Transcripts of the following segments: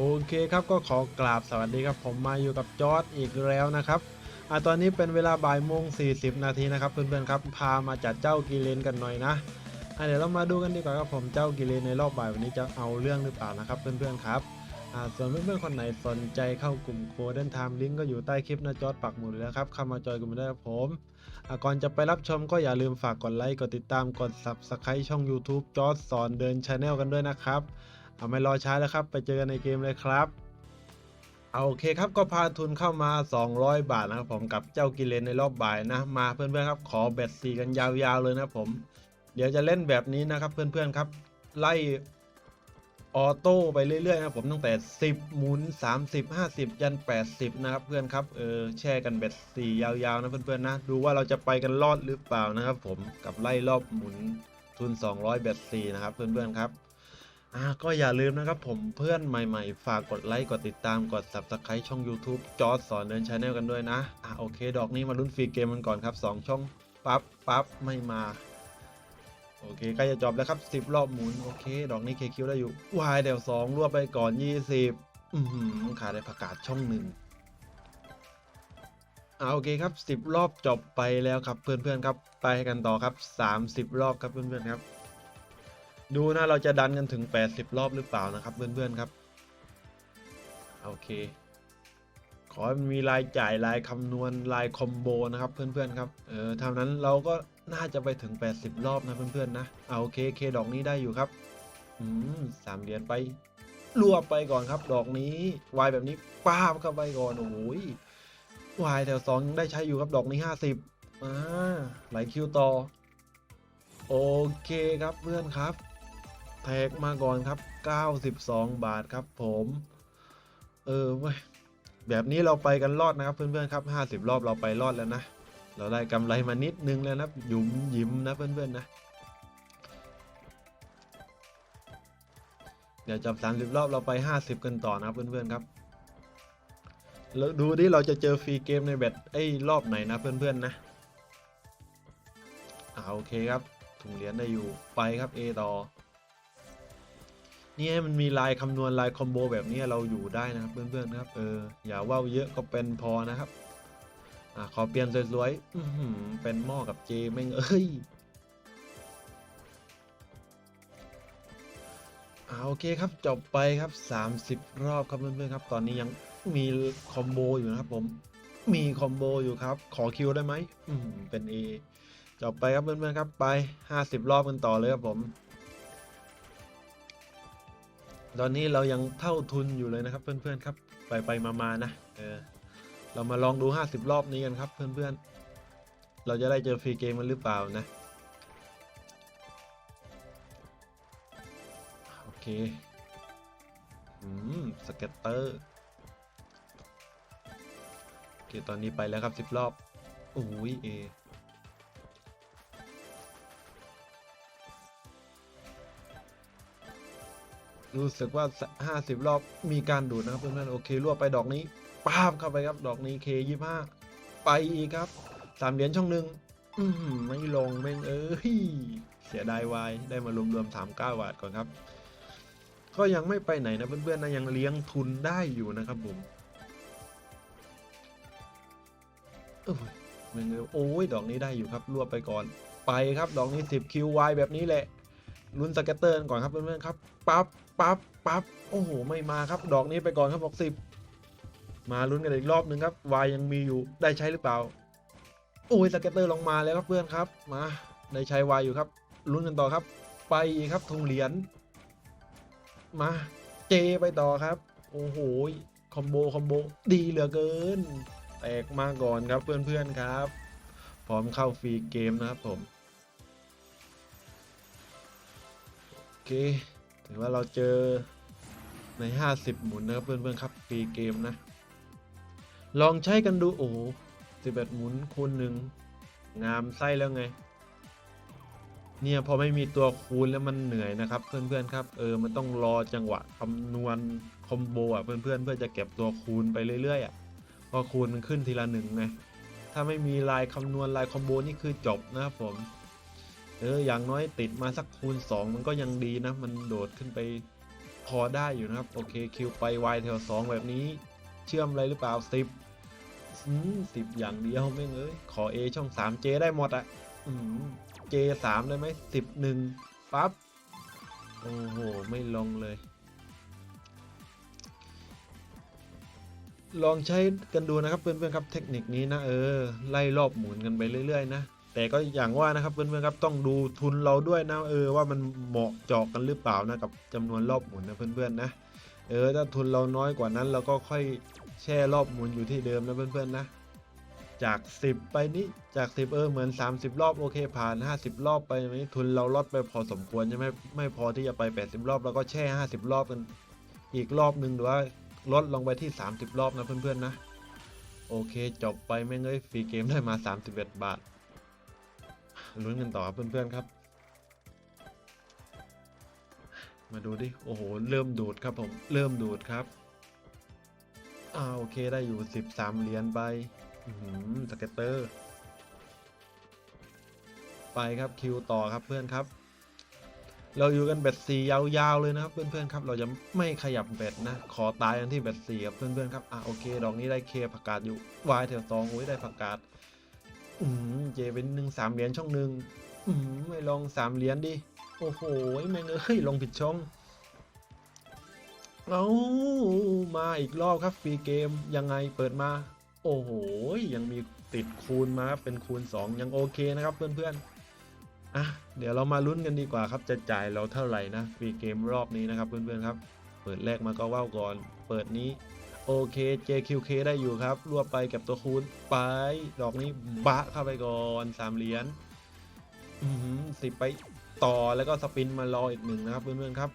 โอเคครับก็ขอกราบสวัสดีครับ ผมมาอยู่กับจอร์ดอีกแล้วนะครับอะตอนนี้เป็นเวลาบ่ายโมง40 นาทีนะครับเพื่อนๆครับพามาจัดเจ้ากิเลนกันหน่อยนะอะเดี๋ยวเรามาดูกันดีกว่าครับผมเจ้ากิเลนในรอบบ่ายวันนี้จะเอาเรื่องหรือเปล่านะครับเพื่อนๆครับอ่าส่วนเพื่อนๆคนไหนสนใจเข้ากลุ่มโคเดนไทม์ลิงก์ก็อยู่ใต้คลิปนะจอร์ดปักหมุดเลยนะครับเข้ามาจอยกันได้ครับผมอะก่อนจะไปรับชมก็อย่าลืมฝากกดไลค์กดติดตามกด Subscribe ช่อง YouTube จอร์ดสอนเดินชาแนลกันด้วยนะครับ เอาไม่รอช้าแล้วครับ ไปเจอกันในเกมเลยครับ เอาโอเคครับก็พาทุนเข้ามา 200 บาทนะครับผมกับเจ้ากิเลนในรอบบ่ายนะ มาเพื่อนๆครับ ขอแบตสีกันยาวๆเลยนะครับผม เดี๋ยวจะเล่นแบบนี้นะครับเพื่อนๆครับ ไล่ออโต้ไปเรื่อยๆนะผมตั้งแต่ 10 หมุน 30 50 ยัน 80 นะครับเพื่อนครับเออแช่กันแบตสียาวๆนะเพื่อนๆนะ ดูว่าเราจะไปกันรอดหรือเปล่านะครับผมกับไล่รอบหมุนทุน 200แบตสีนะครับเพื่อนๆครับ อ่าก็อย่าลืมนะครับผมเพื่อนใหม่ๆ ฝากกดไลค์กดติดตามกด Subscribe ช่อง YouTube จอร์ดสอนเดินชาแนลกันด้วยนะ อ่าโอเค ดอกนี้มาลุ้นฟรีเกมกันก่อนครับ 2 ช่อง ปั๊บปั๊บไม่มา โอเคใกล้จะจบแล้วครับ 10 รอบหมุน โอเค ดอกนี้เคคิวได้อยู่วายเดี๋ยว2รวบไปก่อน 20 อือหือขาดได้ประกาศช่องหนึ่งอ่าโอเคครับ 10 รอบจบไปแล้วครับเพื่อนๆครับ ไปกันต่อครับ 30 รอบครับเพื่อนๆครับ ดูนะเราจะดันกันถึง 80 รอบหรือเปล่านะครับเพื่อนๆครับ โอเค ขอให้มีรายจ่ายรายคำนวณรายคอมโบนะครับเพื่อนๆครับ เออท่านั้นเราก็น่าจะไปถึง 80 รอบนะเพื่อนๆนะเอาโอเคเคดอกนี้ได้อยู่ครับอืมสามเหรียญไปรวบไปก่อนครับ ดอกนี้วายแบบนี้ป้าบเข้าไปก่อนโอ้ยวายแถวสองยังได้ใช้อยู่ครับดอกนี้50อ่าไหลคิวต่อ โอเคครับเพื่อนครับ แท็กมาก่อนครับ 92 บาทครับผม เออเว้ยแบบนี้เราไปกันรอดนะครับเพื่อนๆครับ 50 รอบเราไปรอดแล้วนะ เราได้กำไรมานิดนึงแล้วนะหยุมยิ้มนะเพื่อนๆนะ เดี๋ยวจับ30 รอบเราไป 50 กันต่อนะเพื่อนๆครับ แล้วดูดิเราจะเจอฟรีเกมในแบตไอ้รอบไหนนะเพื่อนๆนะอ่าโอเคครับถุงเหรียญได้อยู่ไปครับ A ต่อ นี่ให้มันมีลายคำนวณลายคอมโบแบบนี้เราอยู่ได้นะครับเพื่อนๆครับเอออย่าว่าวเยอะก็เป็นพอนะครับอ่าขอเปลี่ยนสวยๆเป็นหม้อกับเจแม่งเอ้ยอ่าโอเคครับจบไปครับ 30 รอบครับเพื่อนๆครับ ตอนนี้ยังมีคอมโบอยู่นะครับผมมีคอมโบอยู่ครับ ขอคิวได้ไหมอืมเป็น A จบไปครับเพื่อนๆครับไป 50 รอบกันต่อเลยครับผม ตอนนี้เรายังเท่าทุนอยู่เลยนะครับ เพื่อนๆครับ ไปไปมามาๆนะเออเรามาลองดู 50 รอบนี้กันครับ เพื่อนๆ เราจะได้เจอฟรีเกมมันหรือเปล่านะโอเคอืมสเก็ตเตอร์โอเคตอนนี้ไปแล้วครับ 10 รอบโอ้ยเอ รู้สึกว่า 50 รอบมีการดูดนะครับเพื่อนๆโอเครวบไปดอกนี้ป้าบเข้าไปครับ ดอกนี้เคยี่ห้าไปอีกครับสามเหรียญช่องหนึ่งอือหือไม่ลงแม่งเอ้ยเสียดายวายได้มารวมๆสามเก้าบาทก่อนครับ ก็ยังไม่ไปไหนนะเพื่อนๆนะยังเลี้ยงทุนได้อยู่นะครับผมโอ้ยแม่งเอ้ยโอ้ยดอกนี้ได้อยู่ครับรวบไปก่อน ไปครับดอกนี้10คิววแบบนี้แหละ ลุ้นสเก็ตเตอร์กันก่อนครับเพื่อนๆครับปั๊บปั๊บปั๊บโอ้โหไม่มาครับ ดอกนี้ไปก่อนครับบอกสิบมาลุ้นกันอีกรอบหนึ่งครับวายยังมีอยู่ได้ใช้หรือเปล่าโอ้ยสเก็ตเตอร์ลงมาแล้วครับเพื่อนครับมาได้ใช้วายอยู่ครับลุ้นกันต่อครับ ไปครับธงเหรียญมาเจไปต่อครับ โอ้โหคอมโบคอมโบดีเหลือเกิน แตกมาก่อนครับเพื่อนๆครับ พร้อมเข้าฟรีเกมนะครับผม เคถือว่าเราเจอใน 50 หมุนนะครับเพื่อนๆครับฟรีเกมนะ ลองใช้กันดูโอ้โห11หมุนคูณหนึ่งงามไส้แล้วไง เนี่ยพอไม่มีตัวคูณแล้วมันเหนื่อยนะครับ เพื่อนๆครับเออมันต้องรอจังหวะคำนวณคอมโบอะเพื่อนๆเพื่อจะเก็บตัวคูณไปเรื่อยๆอะพอคูณมันขึ้นทีละหนึ่งไงถ้าไม่มีลายคำนวณลายคอมโบนี่คือจบนะครับผม เอออย่างน้อยติดมาสักคูณ 2 มันก็ยังดีนะ มันโดดขึ้นไปพอได้อยู่นะครับ โอเคคิวไป Y แถวสองแบบนี้ เชื่อมอะไรหรือเปล่าสิบสิบอย่างเดียวไม่เอ้ยขอ A ช่องสาม J ได้หมดอะอืม J สามได้ไหมสิบหนึ่งปั๊บโอ้โห ไม่ลงเลย ลองใช้กันดูนะครับเพื่อนๆครับเทคนิคนี้นะ เออ ไล่รอบหมุนกันไปเรื่อยๆนะ แต่ก็อย่างว่านะครับเพื่อนๆครับต้องดูทุนเราด้วยนะเออว่ามันเหมาะเจาะกันหรือเปล่านะกับจำนวนรอบหมุนนะเพื่อนๆนะเออถ้าทุนเราน้อยกว่านั้นเราก็ค่อยแช่รอบหมุนอยู่ที่เดิมนะเพื่อนๆนะจาก 10 ไปนี้จาก 10 เออเหมือน 30 รอบโอเคผ่าน 50 รอบไปนี้ทุนเราลดไปพอสมควรใช่ไหมไม่พอที่จะไป 80 รอบเราก็แช่ 50 รอบกันอีกรอบหนึ่งหรือว่าลดลงไปที่ 30 รอบนะเพื่อนๆนะ โอเค จบไปแม่งเอ้ยฟรีเกมได้มา 31 บาท ลุ้นกันต่อครับเพื่อนๆครับ มาดูดิ โอ้โห เริ่มดูดครับผม เริ่มดูดครับ อ่าโอเคได้อยู่ 13 เหรียญไปหือสเก็ตเตอร์ ไปครับคิวต่อครับเพื่อนครับ เราอยู่กันเบ็ดสี่ยาวๆเลยนะครับเพื่อนๆครับ เราจะไม่ขยับเบ็ดนะ ขอตายกันที่เบ็ดสี่ครับเพื่อนๆครับ อะโอเค ดอกนี้ได้เคผักกาดอยู่วายแถวสองโอ้ยได้ผักกาด อืมเจเป็นหนึ่งสามเหรียญช่องหนึ่งอืมไม่ลองสามเหรียญดิ โอ้โหแม่งเอ้ยลงผิดช่อง เอามาอีกรอบครับฟรีเกมยังไงเปิดมา โอ้โหยังมีติดคูณมาเป็นคูณ 2 ยังโอเคนะครับเพื่อนๆอะเดี๋ยวเรามาลุ้นกันดีกว่าครับจะจ่ายเราเท่าไหร่นะฟรีเกมรอบนี้นะครับเพื่อนๆครับ เปิดแรกมาก็ว่าวก่อน เปิดนี้ โอเค JQK ได้อยู่ครับ รวบไปกับตัวคูณไป ดอกนี้บะเข้าไปก่อนสามเหรียญสิบไปต่อแล้วก็สปินมารออีกหนึ่งนะครับเพื่อนๆครับ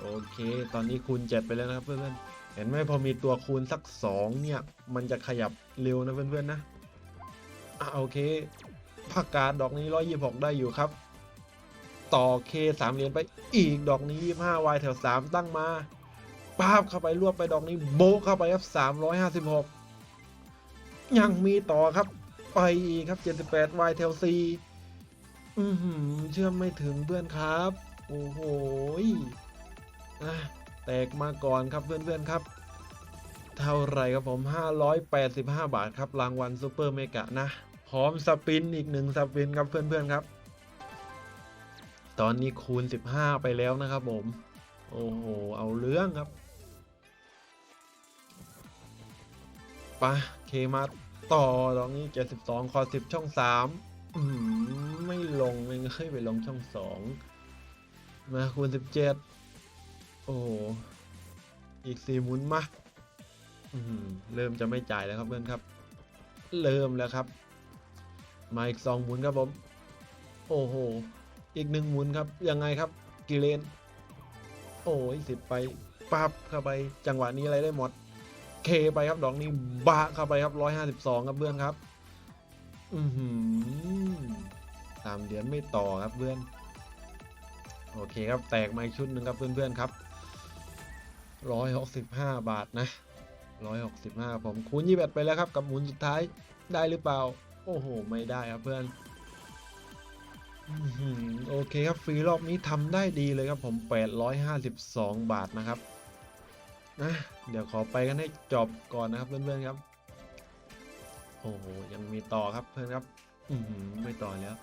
โอเค ตอนนี้คูณเจ็ดไปแล้วนะครับเพื่อนๆเห็นไหมพอมีตัวคูณสักสองเนี่ย มันจะขยับเร็วนะเพื่อนๆนะอะโอเคผักกาดดอกนี้ร้อยยี่หกได้อยู่ครับ ต่อเคสามเหรียญไปอีกดอกนี้ยี่ห้าวายแถวสามตั้งมา ป้าบเข้าไปรวบไปดอกนี้โบะเข้าไปครับสามร้อยห้าสิบหกยังมีต่อครับ ไปอีกครับเจ็ดสิบแปดวายแถวสี่อือหือเชื่อมไม่ถึงเพื่อนครับ โอ้โหอะแตกมาก่อนครับเพื่อนๆครับ เท่าไรครับผม 585 บาทครับ รางวัลซูเปอร์เมกะนะ พร้อมสปินอีกหนึ่งสปินครับเพื่อนๆครับ ตอนนี้คูณ 15 ไปแล้วนะครับผม โอ้โห เอาเรื่องครับ ปะเคมาต่อตรงนี้72คอ10ช่อง3อืมไม่ลงเลยเฮ้ยไปลงช่อง2มาคูณ17โอ้อีกสี่หมุนมาอืมเริ่มจะไม่จ่ายแล้วครับเพื่อนครับ เริ่มแล้วครับ มาอีกสองหมุนครับผม โอ้โห อีกหนึ่งหมุนครับ ยังไงครับกิเลน โอ้ยสิบไปปั๊บเข้าไป จังหวะนี้อะไรได้หมด เคไปครับดอกนี้บะเข้าไปครับร้อยห้าสิบสองครับเพื่อนครับ อือหือสามเหรียญไม่ต่อครับเพื่อน โอเคครับแตกมาอีกชุดหนึ่งครับเพื่อนๆครับร้อยหกสิบห้าบาทนะร้อยหกสิบห้าผมคูณยี่สิบไปแล้วครับกับหมุนสุดท้ายได้หรือเปล่า โอ้โห ไม่ได้ครับเพื่อนอื้อหือโอเคครับฟรีรอบนี้ทำได้ดีเลยครับผม 852 บาทนะครับ นะเดี๋ยวขอไปกันให้จบก่อนนะครับเพื่อนๆครับ โอ้โหยังมีต่อครับเพื่อนครับ อือหือไม่ต่อแล้ว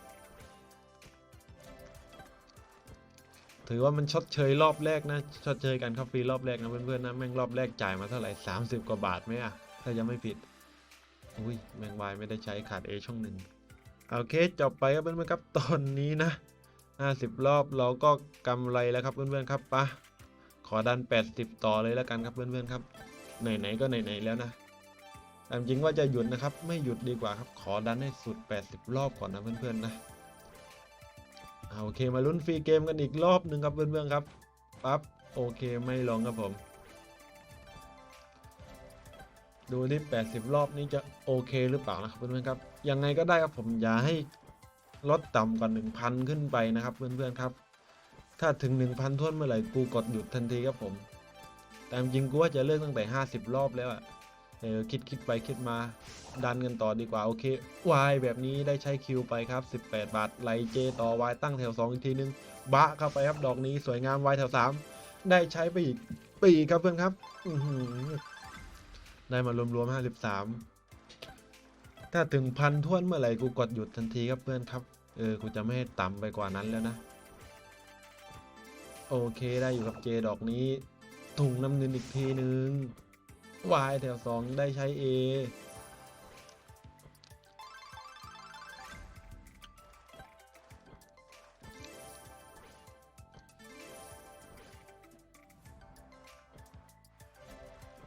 ถือว่ามันชดเชยรอบแรกนะชดเชยกันครับฟรีรอบแรกนะเพื่อนๆนะแม่งรอบแรกจ่ายมาเท่าไหร่30กว่าบาทไหมอะถ้ายังไม่ผิดอุ้ยแมงวายไม่ได้ใช้ขาด A ช่องหนึ่งโอเคจบไปครับเพื่อนๆครับตอนนี้นะ50 รอบเราก็กำไรแล้วครับเพื่อนๆครับปะ ขอดัน 80 ต่อเลยแล้วกันครับเพื่อนๆครับ ไหนๆก็ไหนๆแล้วนะตามจริงว่าจะหยุดนะครับ ไม่หยุดดีกว่าครับ ขอดันให้สุด 80 รอบก่อนนะเพื่อนๆนะอ่าโอเคมาลุ้นฟรีเกมกันอีกรอบหนึ่งครับเพื่อนๆครับปั๊บโอเคไม่ลงครับผม ดูที่ 80 รอบนี้จะโอเคหรือเปล่านะครับเพื่อนๆครับยังไงก็ได้ครับผมอย่าให้ลดต่ำกว่า 1,000 ขึ้นไปนะครับเพื่อนๆครับ ถ้าถึง 1,000ท้วนเมื่อไหร่กูกดหยุดทันทีครับผม แต่จริงกูว่าจะเลิกตั้งแต่ 50 รอบแล้วอะเออคิดคิดไปคิดมา ดันกันต่อดีกว่า โอเควายแบบนี้ได้ใช้คิวไปครับ 18 บาทไหลเจต่อวายตั้งแถว 2 อีกทีนึง บะเข้าไปครับดอกนี้สวยงามวายแถว 3 ได้ใช้ไปอีกปีกครับเพื่อนครับได้มารวมๆห้าสิบสามถ้าถึงพันท้วนเมื่อไหร่กูกดหยุดทันทีครับเพื่อนครับ เออกูจะไม่ให้ต่ำไปกว่านั้นแล้วนะ โอเคได้อยู่กับเจดอกนี้ถุงน้ำเงินอีกทีนึงวายแถวสองได้ใช้ A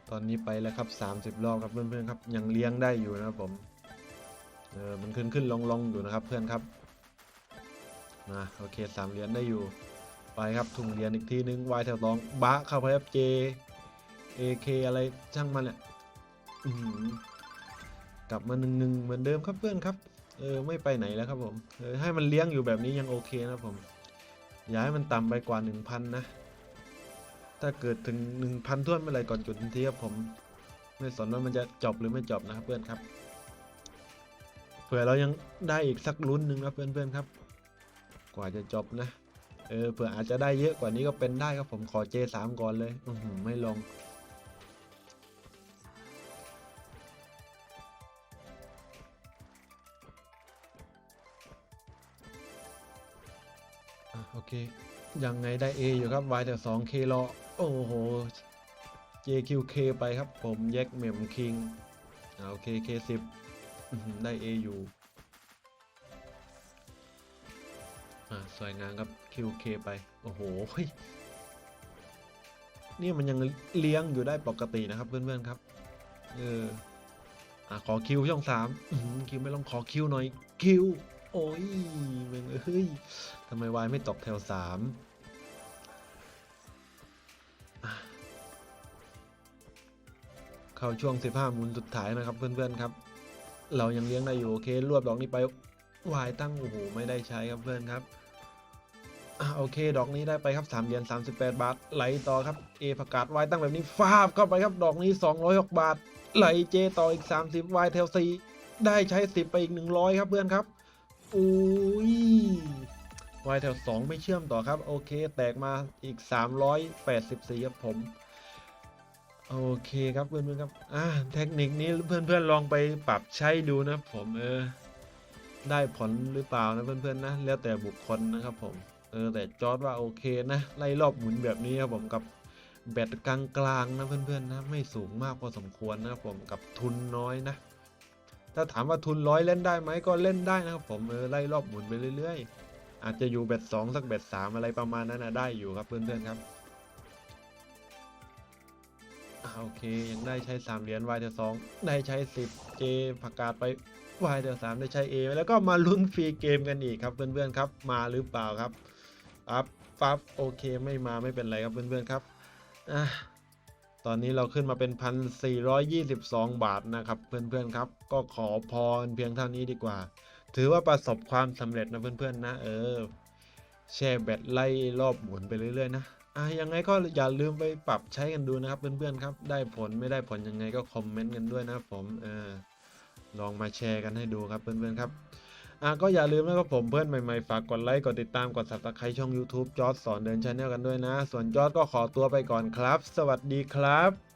ตอนนี้ไปแล้วครับ 30 รอบครับเพื่อนๆครับ ยังเลี้ยงได้อยู่นะครับผม เออมันขึ้นขึ้นลงลงอยู่นะครับเพื่อนครับมาโอเคสามเหรียญได้อยู่ ไปครับถุงเหรียญอีกทีนึงวายแถวสองบะเข้าไปครับเจ AK อะไรช่างมันแหละกลับมาหนึ่งหนึ่งเหมือนเดิมครับเพื่อนครับเออไม่ไปไหนแล้วครับผมเออให้มันเลี้ยงอยู่แบบนี้ยังโอเคนะผมอย่าให้มันต่ำไปกว่าหนึ่งพันนะ ถ้าเกิดถึงหนึ่งพันท้วนเมื่อไรก่อนจุดทันทีครับผม ไม่สนว่ามันจะจบหรือไม่จบนะครับเพื่อนครับ เผื่อเรายังได้อีกสักลุ้นหนึ่งนะเพื่อนๆครับ กว่าจะจบนะ เออเผื่ออาจจะได้เยอะกว่านี้ก็เป็นได้ครับผมขอเจสามก่อนเลย อือหือไม่ลงอโอเค ยังไงได้ A อยู่ครับ Y แต่2 K รอ โอ้โห JQK ไปครับผมแยกเมมคิงโอเค K10 ได้ A อยู่ สวยงามครับ QK ไป โอ้โหเนี่มันยังเลี้ยงอยู่ได้ปกตินะครับเพื่อนๆครับ เอออะขอคิวช่องสามคิวไม่ลองขอคิวหน่อยคิว โอ้ยเมงเอ้ยทำไมวายไม่ตกแถวสามเข้าช่วง 15หมุนสุดท้ายนะครับเพื่อนๆครับ เรายังเลี้ยงได้อยู่โอเครวบดอกนี้ไปวายตั้งโอ้โหไม่ได้ใช้ครับเพื่อนครับ อะโอเค ดอกนี้ได้ไปครับ3เหรียญ38 บาท ไหลต่อครับเอประกาศวายตั้งแบบนี้ฟาบเข้าไปครับดอกนี้ 206 บาท ไหลเจต่ออีก 30วายแถว4ได้ใช้ 10 ไปอีก 100 ครับเพื่อนครับอุ้ยวายแถว2ไม่เชื่อมต่อครับ โอเค แตกมาอีก 384 ครับผม โอเคครับเพื่อนๆครับ อ่าเทคนิคนี้เพื่อนๆลองไปปรับใช้ดูนะผมเออได้ผลหรือเปล่านะเพื่อนๆนะ แล้วแต่บุคคลนะครับผม เออแต่จอร์ดว่าโอเคนะ ไล่รอบหมุนแบบนี้ครับผมกับแบตกลางๆนะเพื่อนๆนะไม่สูงมากพอสมควรนะครับผมกับทุนน้อยนะ ถ้าถามว่าทุนร้อยเล่นได้ไหมก็เล่นได้นะครับผมเออไล่รอบหมุนไปเรื่อยๆ อาจจะอยู่แบตสองสักแบตสามอะไรประมาณนั้นนะได้อยู่ครับเพื่อนๆครับอโอเคยังได้ใช้3เหรียญ Y เดสองได้ใช้10 J ประกาศไป Y เดสามได้ใช้ A แล้วก็มาลุ้นฟรีเกมกันอีกครับเพื่อนๆครับ มาหรือเปล่าครับ ปั๊บปั๊บโอเคไม่มาไม่เป็นไรครับเพื่อนๆครับอะตอนนี้เราขึ้นมาเป็น 1,422 บาทนะครับเพื่อนๆครับ ก็ขอพรเพียงเท่านี้ดีกว่า ถือว่าประสบความสำเร็จนะเพื่อนๆนะเออแช่แบตไล่รอบหมุนไปเรื่อยๆนะอะยังไงก็อย่าลืมไปปรับใช้กันดูนะครับเพื่อนๆครับ ได้ผลไม่ได้ผลยังไงก็คอมเมนต์กันด้วยนะครับผมเออลองมาแชร์กันให้ดูครับเพื่อนๆครับ อะก็อย่าลืมนะครับผมเพื่อนใหม่ๆ ฝากกดไลค์ กดติดตาม กด subscribe ช่อง YouTube จอร์ดสอนเดินชาแนลกันด้วยนะ ส่วนจอร์ดก็ขอตัวไปก่อนครับ สวัสดีครับ